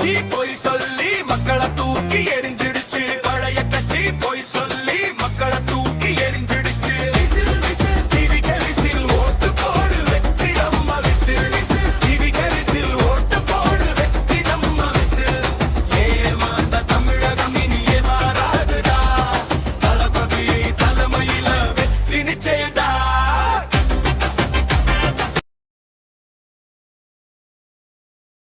ஆட்சி பொய் சொல்லி மக்களை தூக்கி எறி